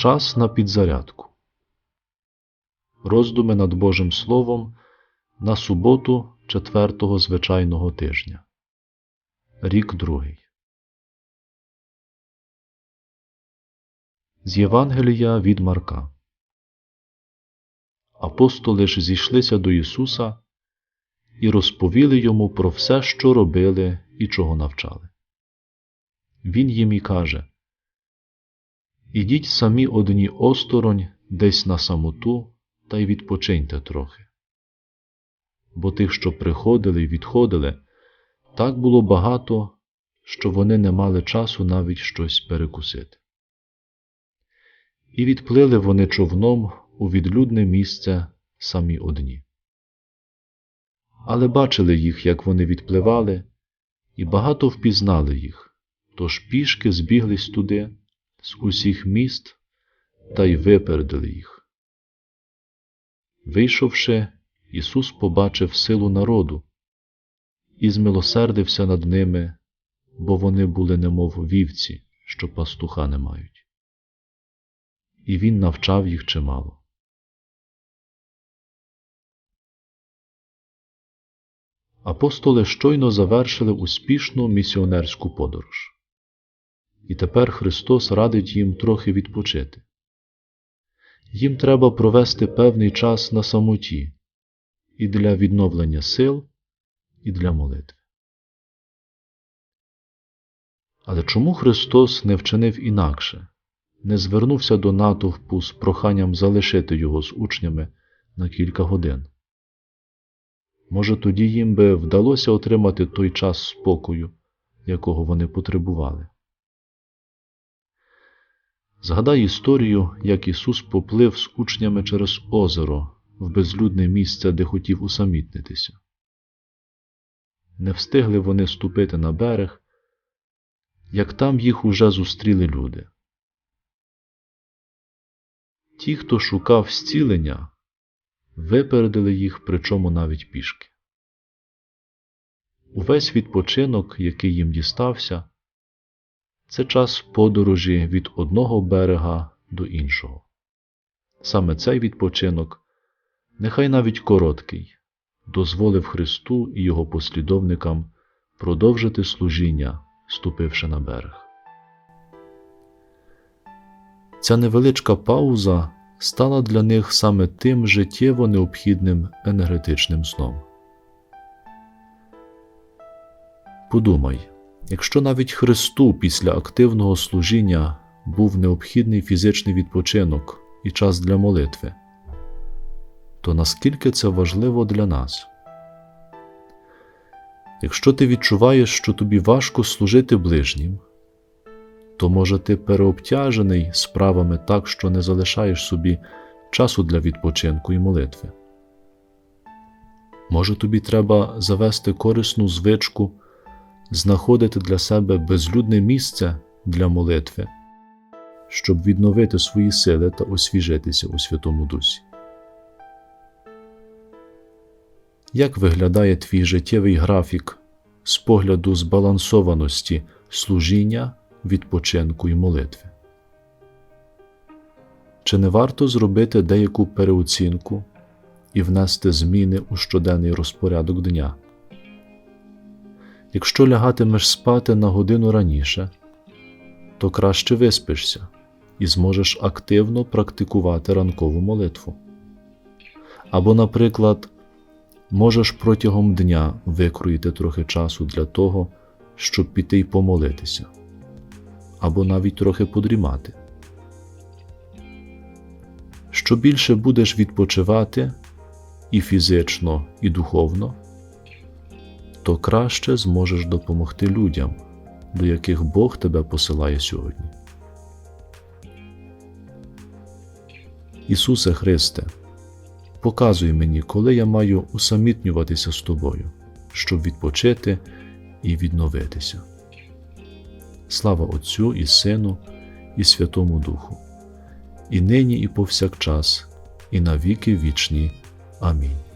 Час на підзарядку. Роздуми над Божим Словом на суботу четвертого звичайного тижня. Рік другий. З Євангелія від Марка. Апостоли ж зійшлися до Ісуса і розповіли йому про все, що робили і чого навчали. Він їм і каже Ідіть самі одні осторонь десь на самоту та й відпочиньте трохи. Бо тих, що приходили й відходили, так було багато, що вони не мали часу навіть щось перекусити. І відплили вони човном у відлюдне місце самі одні. Але бачили їх, як вони відпливали, і багато впізнали їх, тож пішки збіглись туди з усіх міст та й випередили їх. Вийшовши, Ісус побачив силу народу і змилосердився над ними, бо вони були немов вівці, що пастуха не мають. І Він навчав їх чимало. Апостоли щойно завершили успішну місіонерську подорож. І тепер Христос радить їм трохи відпочити. Їм треба провести певний час на самоті і для відновлення сил, і для молитви. Але чому Христос не вчинив інакше, не звернувся до натовпу з проханням залишити його з учнями на кілька годин? Може, тоді їм би вдалося отримати той час спокою, якого вони потребували. Згадай історію, як Ісус поплив з учнями через озеро в безлюдне місце, де хотів усамітнитися. Не встигли вони ступити на берег, як там їх уже зустріли люди. Ті, хто шукав зцілення, випередили їх, причому навіть пішки. Увесь відпочинок, який їм дістався, це час подорожі від одного берега до іншого. Саме цей відпочинок, нехай навіть короткий, дозволив Христу і Його послідовникам продовжити служіння, ступивши на берег. Ця невеличка пауза стала для них саме тим життєво необхідним енергетичним сном. Подумай, якщо навіть Христу після активного служіння був необхідний фізичний відпочинок і час для молитви, то наскільки це важливо для нас? Якщо ти відчуваєш, що тобі важко служити ближнім, то може ти переобтяжений справами так, що не залишаєш собі часу для відпочинку і молитви. Може, тобі треба завести корисну звичку, знаходити для себе безлюдне місце для молитви, щоб відновити свої сили та освіжитися у Святому Дусі. Як виглядає твій життєвий графік з погляду збалансованості служіння, відпочинку і молитви? Чи не варто зробити деяку переоцінку і внести зміни у щоденний розпорядок дня? Якщо лягатимеш спати на годину раніше, то краще виспишся і зможеш активно практикувати ранкову молитву. Або, наприклад, можеш протягом дня викроїти трохи часу для того, щоб піти й помолитися, або навіть трохи подрімати. Що більше будеш відпочивати і фізично, і духовно, то краще зможеш допомогти людям, до яких Бог тебе посилає сьогодні. Ісусе Христе, показуй мені, коли я маю усамітнюватися з тобою, щоб відпочити і відновитися. Слава Отцю і Сину, і Святому Духу, і нині, і повсякчас, і на віки вічні. Амінь.